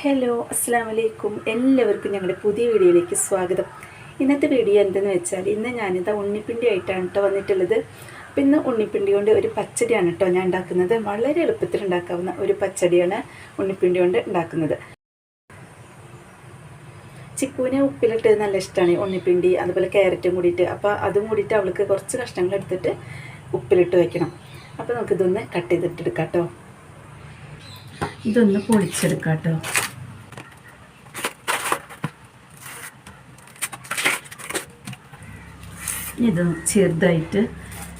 Hello അസ്സാം വലൈക്കും എല്ലാവർക്കും ഞങ്ങളുടെ പുതിയ വീഡിയോയിലേക്ക് സ്വാഗതം. ഇന്നത്തെ വീഡിയോ എന്തെന്ന് വെച്ചാൽ ഇന്ന് ഞാനിതാ ഉണ്ണിപ്പിണ്ടി ആയിട്ടാണ് കേട്ടോ വന്നിട്ടുള്ളത്. അപ്പം ഇന്ന് ഉണ്ണിപ്പിണ്ടി കൊണ്ട് ഒരു പച്ചടിയാണ് കേട്ടോ ഞാൻ ഉണ്ടാക്കുന്നത്. വളരെ എളുപ്പത്തിൽ ഉണ്ടാക്കാവുന്ന ഒരു പച്ചടിയാണ് ഉണ്ണിപ്പിണ്ടി കൊണ്ട് ഉണ്ടാക്കുന്നത്. ചിക്കുവിനെ ഉപ്പിലിട്ട് നല്ല ഇഷ്ടമാണ് ഉണ്ണിപ്പിണ്ടി അതുപോലെ ക്യാരറ്റും കൂടിയിട്ട്. അപ്പോൾ അതും കൂടിയിട്ട് അവൾക്ക് കുറച്ച് കഷ്ണങ്ങൾ എടുത്തിട്ട് ഉപ്പിലിട്ട് വയ്ക്കണം അപ്പോൾ നമുക്കിതൊന്ന് കട്ട് ചെയ്തിട്ടെടുക്കാം കേട്ടോ ഇതൊന്ന് പൊളിച്ചെടുക്കാട്ടോ. ഇത് ചെറുതായിട്ട്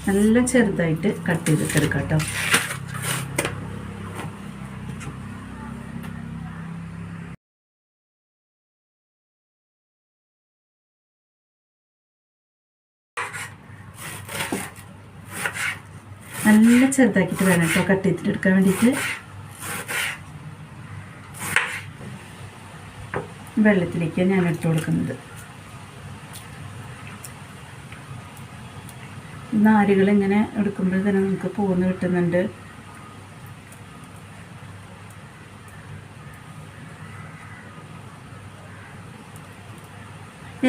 നല്ല ചെറുതായിട്ട് കട്ട് ചെയ്തിട്ടെടുക്കാം കേട്ടോ നല്ല ചെറുതാക്കിയിട്ട് വേണം കേട്ടോ കട്ട് ചെയ്തിട്ട് എടുക്കാൻ വേണ്ടിയിട്ട്. വെള്ളത്തിലേക്ക് ഞാൻ ഇട്ട് കൊടുക്കുന്നത്. നാരുകൾ ഇങ്ങനെ എടുക്കുമ്പോൾ തന്നെ നമുക്ക് പോന്ന് കിട്ടുന്നുണ്ട്.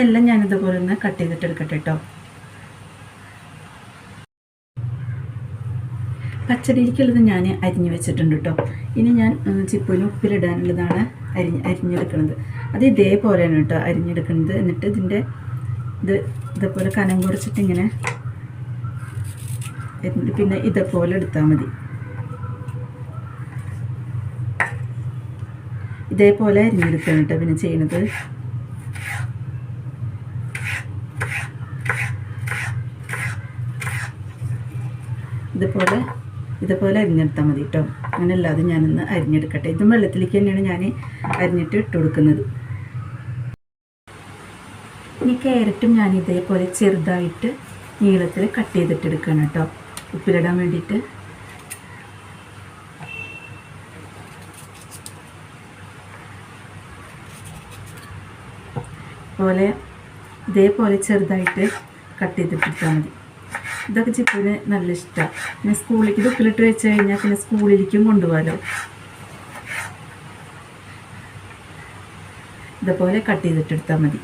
എല്ലാം ഞാനിതുപോലെ ഒന്ന് കട്ട് ചെയ്തിട്ട് എടുക്കട്ടെ കേട്ടോ. പച്ചടിയിലേക്കുള്ളത് ഞാൻ അരിഞ്ഞു വെച്ചിട്ടുണ്ട് കേട്ടോ. ഇനി ഞാൻ ചിപ്പൂന് ഉപ്പിലിടാനുള്ളതാണ് അരിഞ്ഞ് അരിഞ്ഞെടുക്കുന്നത്. അത് ഇതേപോലെയാണ് കേട്ടോ അരിഞ്ഞെടുക്കുന്നത്. എന്നിട്ട് ഇതിന്റെ ഇത് ഇതേപോലെ കനം കുറച്ചിട്ട് ഇങ്ങനെ എന്നിട്ട് പിന്നെ ഇതേപോലെ എടുത്താൽ മതി. ഇതേപോലെ അരിഞ്ഞെടുക്കണം കേട്ടോ പിന്നെ ചെയ്യുന്നത്. ഇതുപോലെ ഇതുപോലെ അരിഞ്ഞെടുത്താൽ മതി കേട്ടോ അങ്ങനെ അത് ഞാനൊന്ന് അരിഞ്ഞെടുക്കട്ടെ. ഇതും വെള്ളത്തിലേക്ക് തന്നെയാണ് ഞാൻ അരിഞ്ഞിട്ട് ഇട്ട് കൊടുക്കുന്നത്. ഇനി ക്യാരറ്റും ഞാൻ ഇതേപോലെ ചെറുതായിട്ട് നീളത്തിൽ കട്ട് ചെയ്തിട്ട് എടുക്കണം കേട്ടോ ഉപ്പിലിടാൻ വേണ്ടിയിട്ട്. പോലെ ഇതേപോലെ ചെറുതായിട്ട് കട്ട് ചെയ്തിട്ടിട്ടാൽ മതി. ഇതൊക്കെ ചിപ്പിന് നല്ല ഇഷ്ടമാണ് പിന്നെ സ്കൂളിലേക്ക് ഇത് വെച്ച് കഴിഞ്ഞാൽ പിന്നെ സ്കൂളിലേക്കും കൊണ്ടുപോകാലോ. ഇതുപോലെ കട്ട് ചെയ്തിട്ടെടുത്താൽ മതി.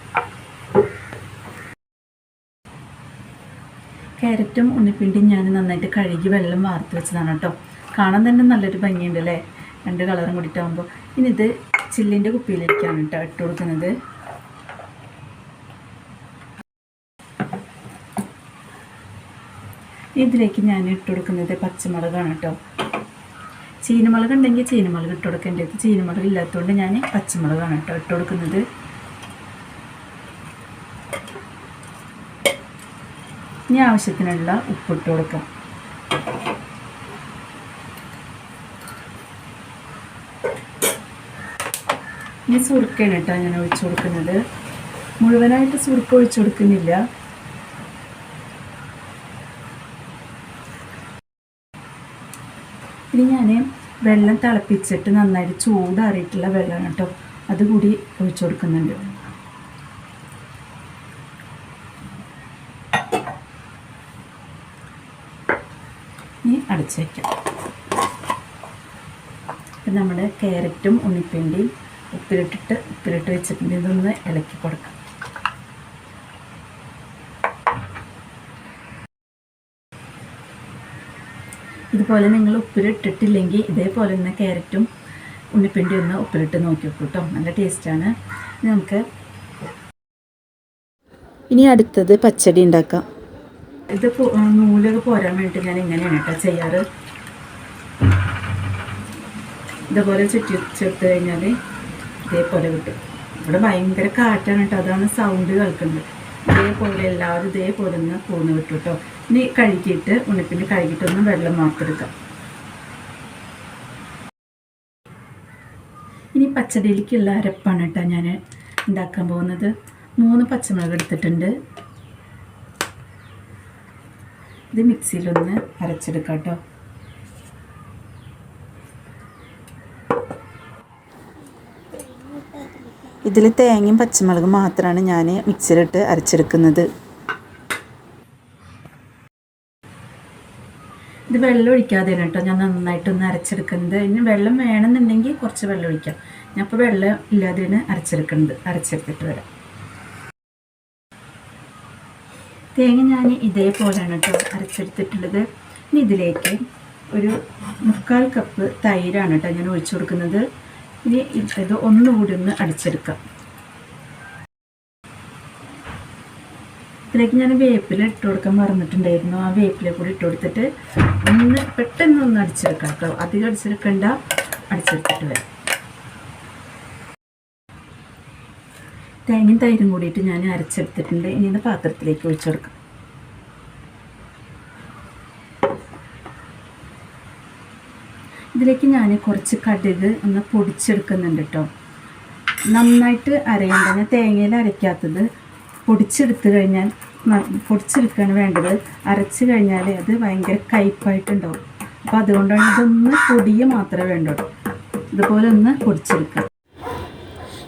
ക്യാരറ്റും ഉണ്ണിപ്പിണ്ടിയും ഞാൻ നന്നായിട്ട് കഴുകി വെള്ളം വാർത്ത് വെച്ചതാണ് കേട്ടോ. കാണാൻ തന്നെ നല്ലൊരു ഭംഗിയുണ്ട് അല്ലേ? രണ്ട് കളറും കൂടിയിട്ടാകുമ്പോൾ ഇനി ഇത് ചില്ലിന്റെ കുപ്പിയിലേക്കാണ് കേട്ടോ ഇട്ട് കൊടുക്കുന്നത്. ഇതിലേക്ക് ഞാൻ ഇട്ട് കൊടുക്കുന്നത് പച്ചമുളകാണ് കേട്ടോ. ചീനമുളക് ഉണ്ടെങ്കിൽ ചീനമുളക് ഇട്ട് കൊടുക്കേണ്ടത്. ചീനമുളക് ഇല്ലാത്തതുകൊണ്ട് ഞാൻ പച്ചമുളകാണ് കേട്ടോ ഇട്ട് കൊടുക്കുന്നത്. ഇനി ആവശ്യത്തിനുള്ള ഉപ്പിട്ട് കൊടുക്കാം. ഇനി സുറുക്കാണ് കേട്ടോ ഞാൻ ഒഴിച്ചു കൊടുക്കുന്നത്. മുഴുവനായിട്ട് സുറുക്ക ഒഴിച്ചു കൊടുക്കുന്നില്ല. ഇനി ഞാൻ വെള്ളം തിളപ്പിച്ചിട്ട് നന്നായിട്ട് ചൂടാറിയിട്ടുള്ള വെള്ളമാണ് കേട്ടോ. അതുകൂടി ഒഴിച്ചു കൊടുക്കുന്നുണ്ട്. ഇനി അടച്ചു വയ്ക്കാം ഇപ്പം നമ്മുടെ ക്യാരറ്റും ഉണ്ണിപ്പിണ്ടിയും ഉപ്പിലിട്ടിട്ട് ഉപ്പിലിട്ട് വെച്ചിട്ടുണ്ട്. ഇതൊന്ന് ഇളക്കി കൊടുക്കാം. ഇതുപോലെ നിങ്ങൾ ഉപ്പിലിട്ടിട്ടില്ലെങ്കിൽ ഇതേപോലെ തന്നെ ക്യാരറ്റും ഉണ്ണിപ്പിണ്ടി ഒന്ന് ഉപ്പിലിട്ട് നോക്കി കേട്ടോ നല്ല ടേസ്റ്റാണ് നമുക്ക് ഇനി അടുത്തത് പച്ചടി ഉണ്ടാക്കാം. ഇത് നൂലൊക്കെ പോരാൻ വേണ്ടിയിട്ട് ഞാൻ ഇങ്ങനെയാണ് കേട്ടോ ചെയ്യാറ്. ഇതേപോലെ ചുറ്റി ചേർത്ത് കഴിഞ്ഞാൽ ഇതേപോലെ കിട്ടും. ഇവിടെ ഭയങ്കര കാറ്റാണ് കേട്ടോ അതാണ് സൗണ്ട് കേൾക്കുന്നത്. ഇതേപോലെ എല്ലാവരും ഇതേപോലെ ഒന്ന് പൂന്ന് വിട്ടു കേട്ടോ ഇനി കഴുകിയിട്ട് ഉണപ്പിന് കഴുകിയിട്ടൊന്ന് വെള്ളം വാർത്തെടുക്കാം. ഇനി പച്ചടിയിലേക്കുള്ള അരപ്പാണ് കേട്ടോ ഞാൻ ഉണ്ടാക്കാൻ പോകുന്നത്. മൂന്ന് പച്ചമുളക് എടുത്തിട്ടുണ്ട്. ഇത് മിക്സിയിലൊന്ന് അരച്ചെടുക്കാം കേട്ടോ. ഇതിൽ തേങ്ങയും പച്ചമുളകും മാത്രമാണ് ഞാൻ മിക്സിയിലിട്ട് അരച്ചെടുക്കുന്നത്. ഇത് വെള്ളം ഒഴിക്കാതെ കേട്ടോ ഞാൻ നന്നായിട്ടൊന്ന് അരച്ചെടുക്കുന്നത്. ഇനി വെള്ളം വേണമെന്നുണ്ടെങ്കിൽ കുറച്ച് വെള്ളം ഒഴിക്കാം. ഞാൻ ഇപ്പോൾ വെള്ളം ഇല്ലാതെയാണ് അരച്ചെടുക്കുന്നത്. അരച്ചെടുത്തിട്ട് വരാം. തേങ്ങ ഞാൻ ഇതേപോലെയാണ് കേട്ടോ അരച്ചെടുത്തിട്ടുള്ളത്. ഇനി ഇതിലേക്ക് ഒരു മുക്കാൽ കപ്പ് തൈരാണ് കേട്ടോ ഞാൻ ഒഴിച്ചു കൊടുക്കുന്നത്. ഇനി ഇത് ഒന്നുകൂടി ഒന്ന് അടിച്ചെടുക്കാം. ഇതിലേക്ക് ഞാൻ വേപ്പില ഇട്ട് കൊടുക്കാൻ മറന്നിട്ടുണ്ടായിരുന്നു. ആ വേപ്പില കൂടി ഇട്ട് കൊടുത്തിട്ട് ഒന്ന് പെട്ടെന്ന് ഒന്ന് അടിച്ചെടുക്കാം കേട്ടോ. അധികം അടിച്ചെടുക്കണ്ട. അടിച്ചെടുത്തിട്ട് വരാം. തേങ്ങയും തൈരും കൂടിയിട്ട് ഞാൻ അരച്ചെടുത്തിട്ടുണ്ട്. ഇനി ഇത് പാത്രത്തിലേക്ക് ഒഴിച്ചു ഇതിലേക്ക് ഞാൻ കുറച്ച് കടുക് ഒന്ന് പൊടിച്ചെടുക്കുന്നുണ്ട് കേട്ടോ നന്നായിട്ട് അരയണ്ട ഞാൻ തേങ്ങയിൽ അരയ്ക്കാത്തത് പൊടിച്ചെടുത്ത് കഴിഞ്ഞാൽ പൊടിച്ചെടുക്കുകയാണ് വേണ്ടത്. അരച്ച് കഴിഞ്ഞാൽ അത് ഭയങ്കര കയ്പായിട്ടുണ്ടാവും അപ്പോൾ അതുകൊണ്ടാണ് ഇതൊന്ന് പൊടിയ മാത്രമേ വേണ്ടുള്ളൂ. ഇതുപോലെ ഒന്ന് പൊടിച്ചെടുക്കുക.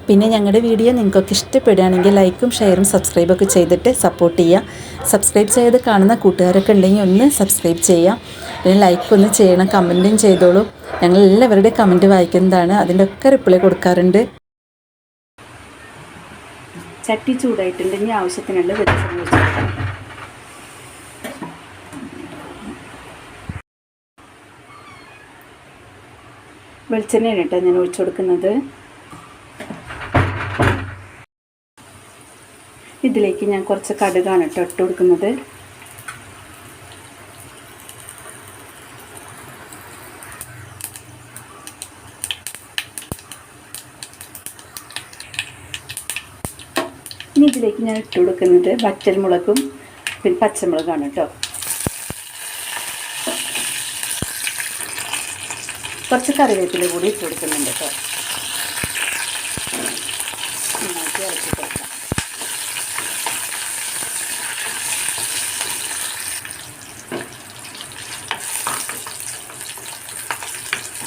പിന്നെ ഞങ്ങളുടെ വീഡിയോ നിങ്ങൾക്കൊക്കെ ഇഷ്ടപ്പെടുകയാണെങ്കിൽ ലൈക്കും ഷെയറും സബ്സ്ക്രൈബൊക്കെ ചെയ്തിട്ട് സപ്പോർട്ട് ചെയ്യുക. സബ്സ്ക്രൈബ് ചെയ്ത് കാണുന്ന കൂട്ടുകാരൊക്കെ ഉണ്ടെങ്കിൽ ഒന്ന് സബ്സ്ക്രൈബ് ചെയ്യുക. പിന്നെ ലൈക്ക് ഒന്ന് ചെയ്യണം കമന്റും ചെയ്തോളൂ. ഞങ്ങൾ എല്ലാവരുടെയും കമന്റ് വായിക്കുന്നതാണ്. അതിന്റെ ഒക്കെ റിപ്ലൈ കൊടുക്കാറുണ്ട്. ചട്ടി ചൂടായിട്ടുണ്ട്. ഇനി ആവശ്യത്തിനുള്ള വെളിച്ചെണ്ണ വെളിച്ചെണ്ണയാണ് കേട്ടോ ഞാൻ ഒഴിച്ചു കൊടുക്കുന്നത്. ഇതിലേക്ക് ഞാൻ കുറച്ച് കടുകാണ് കേട്ടോ ഇട്ട് കൊടുക്കുന്നത്. ഇനി ഇതിലേക്ക് ഞാൻ ഇട്ട് കൊടുക്കുന്നത് വറ്റൽമുളകും പിന്നെ പച്ചമുളകാണ് കേട്ടോ. കുറച്ച് കറിവേപ്പില കൂടി ഇട്ട് കൊടുക്കുന്നുണ്ട് കേട്ടോ നന്നായിട്ട് ഇറക്കി കൊടുക്കാം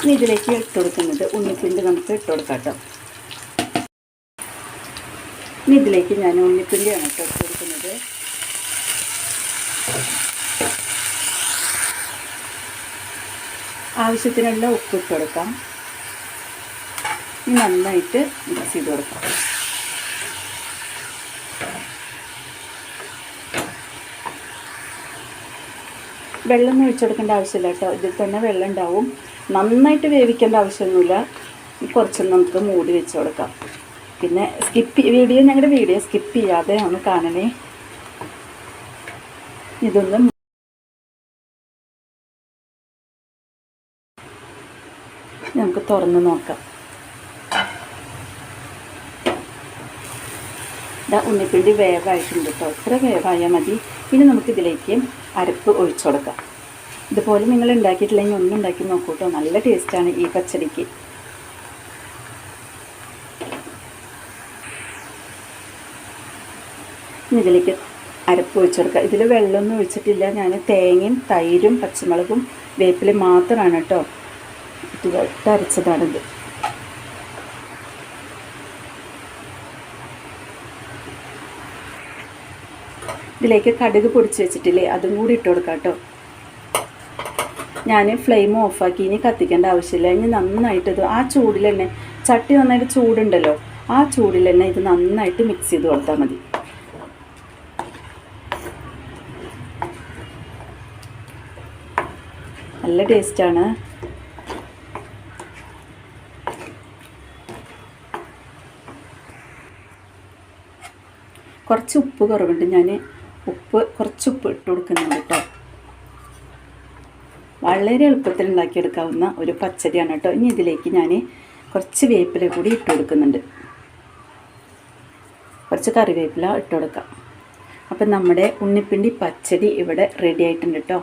ഇനി ഇതിലേക്ക് ഇട്ട് കൊടുക്കുന്നത് ഉണ്ണിപ്പിണ്ട് നമുക്ക് ഇട്ട് കൊടുക്കാം കേട്ടോ ഇനി ഇതിലേക്ക് ഞാൻ ഉണ്ണിപ്പിണ്ടിയാണ് ഇട്ട് കൊടുക്കുന്നത്. ആവശ്യത്തിനുള്ള ഉപ്പ് ഇട്ട് കൊടുക്കാം. നന്നായിട്ട് മിക്സ് ചെയ്ത് കൊടുക്കാം. വെള്ളം ഒഴിച്ചു ആവശ്യമില്ല കേട്ടോ. ഇതിൽ തന്നെ വെള്ളം ഉണ്ടാവും. നന്നായിട്ട് വേവിക്കേണ്ട ആവശ്യമൊന്നുമില്ല. കുറച്ച് നമുക്ക് മൂടി വെച്ച് കൊടുക്കാം. പിന്നെ സ്കിപ്പ് വീഡിയോ ഞങ്ങളുടെ വീഡിയോ സ്കിപ്പ് ചെയ്യാതെ ഒന്ന് കാണണേ. ഇതൊന്ന് നമുക്ക് തുറന്ന് നോക്കാം. ഇതാ ഉണ്ണിപ്പിണ്ടി വേവായിട്ടുണ്ട് കേട്ടോ ഇത്ര വേവായാൽ മതി. ഇനി നമുക്കിതിലേക്ക് അരപ്പ് ഒഴിച്ചു കൊടുക്കാം. ഇതുപോലെ നിങ്ങൾ ഉണ്ടാക്കിയിട്ടില്ലെങ്കിൽ ഒന്നും ഉണ്ടാക്കി നോക്കൂ കേട്ടോ നല്ല ടേസ്റ്റാണ് ഈ പച്ചടിക്ക്. ഇതിലേക്ക് അരപ്പ് ഒഴിച്ചെടുക്കുക ഇതിൽ വെള്ളമൊന്നും ഒഴിച്ചിട്ടില്ല. ഞാൻ തേങ്ങയും തൈരും പച്ചമുളകും വേപ്പിലും മാത്രമാണ് കേട്ടോ ഇട്ട് അരച്ചതാണിത്. ഇതിലേക്ക് കടുക് പൊടിച്ച് വെച്ചിട്ടില്ലേ അതും കൂടി ഇട്ട് കൊടുക്കാം കേട്ടോ ഞാൻ ഫ്ലെയിം ഓഫാക്കി ഇനി കത്തിക്കേണ്ട ആവശ്യമില്ല. ഇനി നന്നായിട്ട് ആ ചൂടിൽ തന്നെ ചട്ടി നന്നായിട്ട് ചൂടുണ്ടല്ലോ ആ ചൂടിൽ തന്നെ ഇത് നന്നായിട്ട് മിക്സ് ചെയ്ത് കൊടുത്താൽ മതി. നല്ല ടേസ്റ്റാണ് കുറച്ച് ഉപ്പ് കുറവുണ്ട്. ഞാൻ ഉപ്പ് കുറച്ച് ഉപ്പ് ഇട്ട് കൊടുക്കുന്നുണ്ട് കേട്ടോ. വളരെ എളുപ്പത്തിൽ ഉണ്ടാക്കിയെടുക്കാവുന്ന ഒരു പച്ചടിയാണ് കേട്ടോ. ഇനി ഇതിലേക്ക് ഞാൻ കുറച്ച് വേപ്പില കൂടി ഇട്ട് കൊടുക്കുന്നുണ്ട്. കുറച്ച് കറിവേപ്പില ഇട്ട് കൊടുക്കാം. അപ്പം നമ്മുടെ ഉണ്ണിപ്പിണ്ടി പച്ചടി ഇവിടെ റെഡി ആയിട്ടുണ്ട് കേട്ടോ.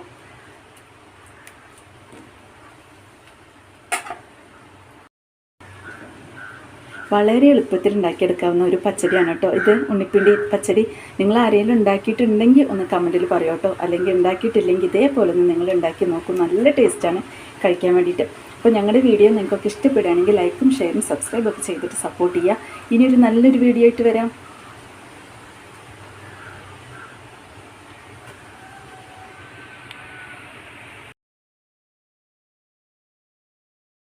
വളരെ എളുപ്പത്തിൽ ഉണ്ടാക്കിയെടുക്കാവുന്ന ഒരു പച്ചടിയാണ് കേട്ടോ ഇത്. ഉണ്ണിപ്പിണ്ടി പച്ചടി. നിങ്ങൾ ആരെങ്കിലും ഉണ്ടാക്കിയിട്ടുണ്ടെങ്കിൽ ഒന്ന് കമന്റിൽ പറയൂ കേട്ടോ. അല്ലെങ്കിൽ ഉണ്ടാക്കിയിട്ടില്ലെങ്കിൽ ഇതേപോലെ ഒന്ന് നിങ്ങൾ ഉണ്ടാക്കി നോക്കും. നല്ല ടേസ്റ്റാണ് കഴിക്കാൻ വേണ്ടിയിട്ട്. അപ്പോൾ ഞങ്ങളുടെ വീഡിയോ നിങ്ങൾക്കൊക്കെ ഇഷ്ടപ്പെടുകയാണെങ്കിൽ ലൈക്കും ഷെയറും സബ്സ്ക്രൈബൊക്കെ ചെയ്തിട്ട് സപ്പോർട്ട് ചെയ്യുക. ഇനിയൊരു നല്ലൊരു വീഡിയോ ആയിട്ട് വരാം.